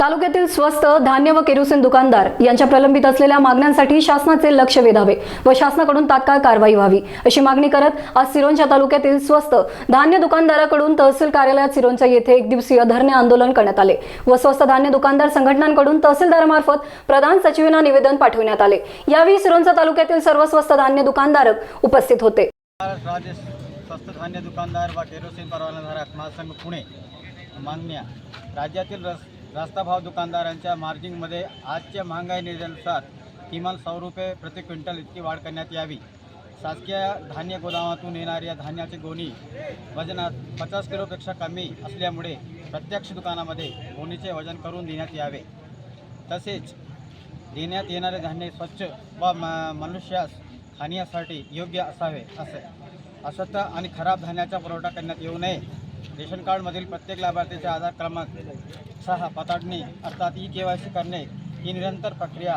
तालुक्यातील स्वस्त धान्य व केरोसिन दुकानदार यांच्या प्रलंबित असलेल्या मागण्यांसाठी शासनाचे लक्ष वेधावे व शासनाकडून तात्काळ कारवाई व्हावी अशी मागणी करत आज सिरोंचा तालुक्यातील स्वस्त धान्य दुकानदाराकडून तहसील कार्यालयात सिरोंचा येथे एक दिवसीय धरणे आंदोलन करण्यात आले व स्वस्त धान्य दुकानदार संघटनांकडून तहसीलदारामार्फत प्रधान सचिवांना निवेदन पाठविण्यात आले. यावेळी सिरोंचा तालुक्यातील सर्व स्वस्त धान्य दुकानदारक उपस्थित होते. स्वस्त धान्य दुकानदार व केरोसिन परवानाधारक महासंघ पुणे मागण्या राज्यातील रस रास्ता भाव दुकानदारांच्या मार्जिनमध्ये आजच्या महागाई निर्णयानुसार किमान सौ रुपये प्रति क्विंटल इतकी वाढ करण्यात यावी. शासकीय धान्य गोदामातून येणाऱ्या धान्याची गोणी वजनात पचास किलोपेक्षा कमी असल्यामुळे प्रत्यक्ष दुकानामध्ये गोणीचे वजन करून देण्यात यावे. तसेच देण्यात येणारे धान्य स्वच्छ व म मनुष्यास खाण्यासाठी योग्य असावे असे अस्वच्छ आणि खराब धान्याचा पुरवठा करण्यात येऊ नये. रेशन कार्डमधील प्रत्येक लाभार्थीचे आधार क्रमांक सहा पताडणी अर्थात ई के वाय सी करणे ही निरंतर प्रक्रिया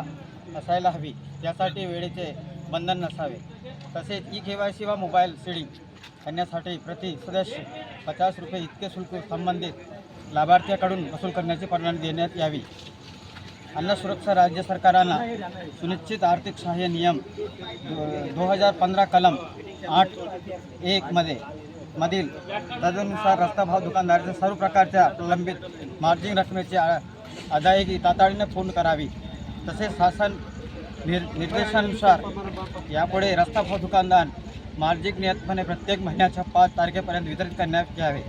असायला हवी. त्यासाठी वेळेचे बंधन नसावे. तसेच ई के वाय सी व मोबाईल सीडिंग करण्यासाठी प्रति सदस्य पचास रुपये इतके शुल्क संबंधित लाभार्थ्याकडून वसूल करण्याची परवानगी देण्यात यावी. अन्न सुरक्षा राज्य सरकारांना सुनिश्चित आर्थिक सहाय्य नियम दो हजार पंधरा कलम आठ एकमध्ये मधील तदनुसार रस्ता भाव दुकानदाराच्या सर्व प्रकारच्या प्रलंबित मार्जिन रकमेची अदायगी तातडीने पूर्ण करावी. तसेच शासन निर निर्देशानुसार यापुढे रस्ता भाव दुकानदार मार्जिक नियतपणे प्रत्येक महिन्याच्या पाच तारखेपर्यंत वितरित करण्यात यावे.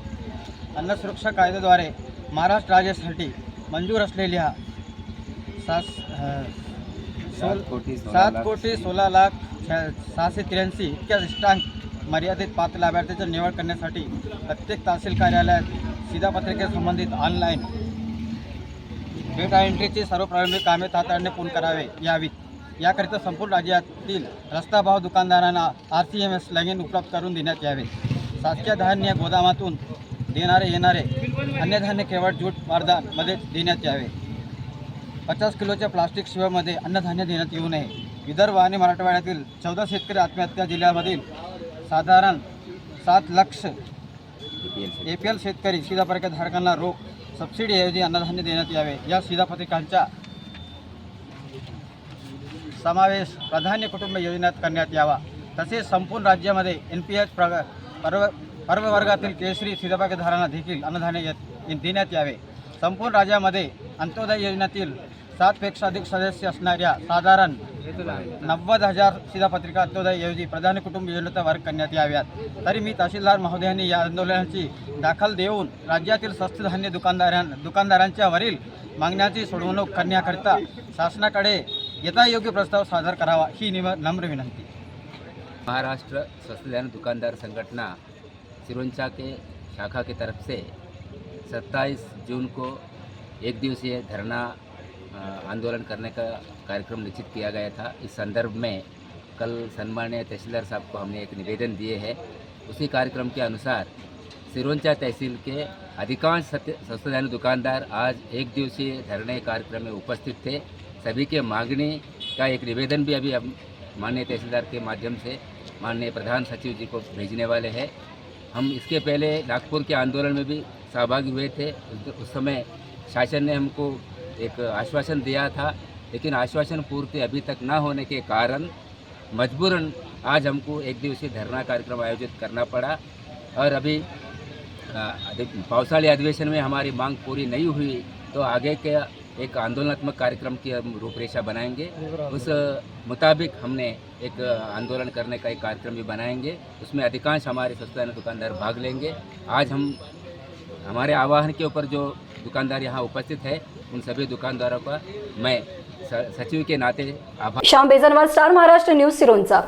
अन्न सुरक्षा कायद्याद्वारे महाराष्ट्र राज्यासाठी मंजूर असलेल्या सास सात कोटी सोळा लाख. सहाशे त्र्याऐंशी इतक्या इष्टांक मर्यादित पात्र लाभार्थीची निवड करण्यासाठी प्रत्येक तहसील कार्यालयात शिधापत्रिकेसंबंधित ऑनलाईन डेटा एंट्रीची सर्व प्रारंभिक कामे तातडीने पूर्ण करावे यावीत. याकरिता संपूर्ण राज्यातील रस्ता भाव दुकानदारांना R C M S login उपलब्ध करून देण्यात यावे. शासकीय धान्य गोदामातून देणारे येणारे अन्नधान्य केवळ जूट वारदामध्ये देण्यात यावे. पचास किलोच्या प्लास्टिक शिवामध्ये अन्नधान्य देण्यात येऊ नये. विदर्भ आणि मराठवाड्यातील चौदा शेतकरी आत्महत्या जिल्ह्यामधील साधारण सात लक्ष ए पी एल शेतकरी शिधापत्रिकाधारकांना रोख सबसिडीऐवजी अन्नधान्य देण्यात यावे. या शिधापत्रिकांचा समावेश प्राधान्य कुटुंब योजनेत करण्यात यावा. तसेच संपूर्ण राज्यामध्ये एन पी एच प्रग पर्व पर्ववर्गातील केसरी शिधापत्रिकाधारांना देखील अन्नधान्य येत देण्यात यावे. संपूर्ण राज्यामध्ये अंत्योदय योजनेतील सातपेक्षा अधिक सदस्य असणाऱ्या साधारण नव्वद हजार शिधापत्रिका अंत्योदयऐवजी प्रधान कुटुंब योजनेचा वर्ग करण्यात याव्यात. तरी मी तहसीलदार महोदयांनी या आंदोलनाची दाखल देऊन राज्यातील स्वस्त धान्य दुकानदारां दुकानदारांच्या वरील मागण्याची सोडवणूक करण्याकरिता शासनाकडे यथायोग्य प्रस्ताव सादर करावा ही निम नम्र विनंती. महाराष्ट्र स्वस्त धान्य दुकानदार संघटना सिरोंचा के शाखा की तरफ से 27 जून को एक दिवसीय धरना आंदोलन करने का कार्यक्रम निश्चित किया गया था। इस संदर्भ में कल सम्मान्य तहसीलदार साहब को हमने एक निवेदन दिए है। उसी कार्यक्रम के अनुसार सिरोंचा तहसील के अधिकांश स्वस्थ दुकानदार आज एक दिवसीय धरने कार्यक्रम में उपस्थित थे। सभी के मांगने का एक निवेदन भी अभी हम माननीय तहसीलदार के माध्यम से माननीय प्रधान सचिव जी को भेजने वाले हैं। हम इसके पहले नागपुर के आंदोलन में भी सहभागी हुए थे। उस समय शासन ने हमको एक आश्वासन दिया था, लेकिन आश्वासन पूर्ति अभी तक न होने के कारण मजबूरन आज हमको एक दिवसीय धरना कार्यक्रम आयोजित करना पड़ा। और अभी पावसाली अधिवेशन में हमारी मांग पूरी नहीं हुई तो आगे के एक आंदोलनात्मक कार्यक्रम की हम रूपरेखा बनाएँगे। उस मुताबिक हमने एक आंदोलन करने का एक कार्यक्रम भी बनाएँगे। उसमें अधिकांश हमारे सस्ता दुकानदार भाग लेंगे। आज हम, हमारे आवाहन के ऊपर जो दुकानदार यहाँ उपस्थित है उन सभी दुकानदारों का मैं स- सचिव के नाते आभार। Shyam Bejanwar Star Maharashtra News Sironcha.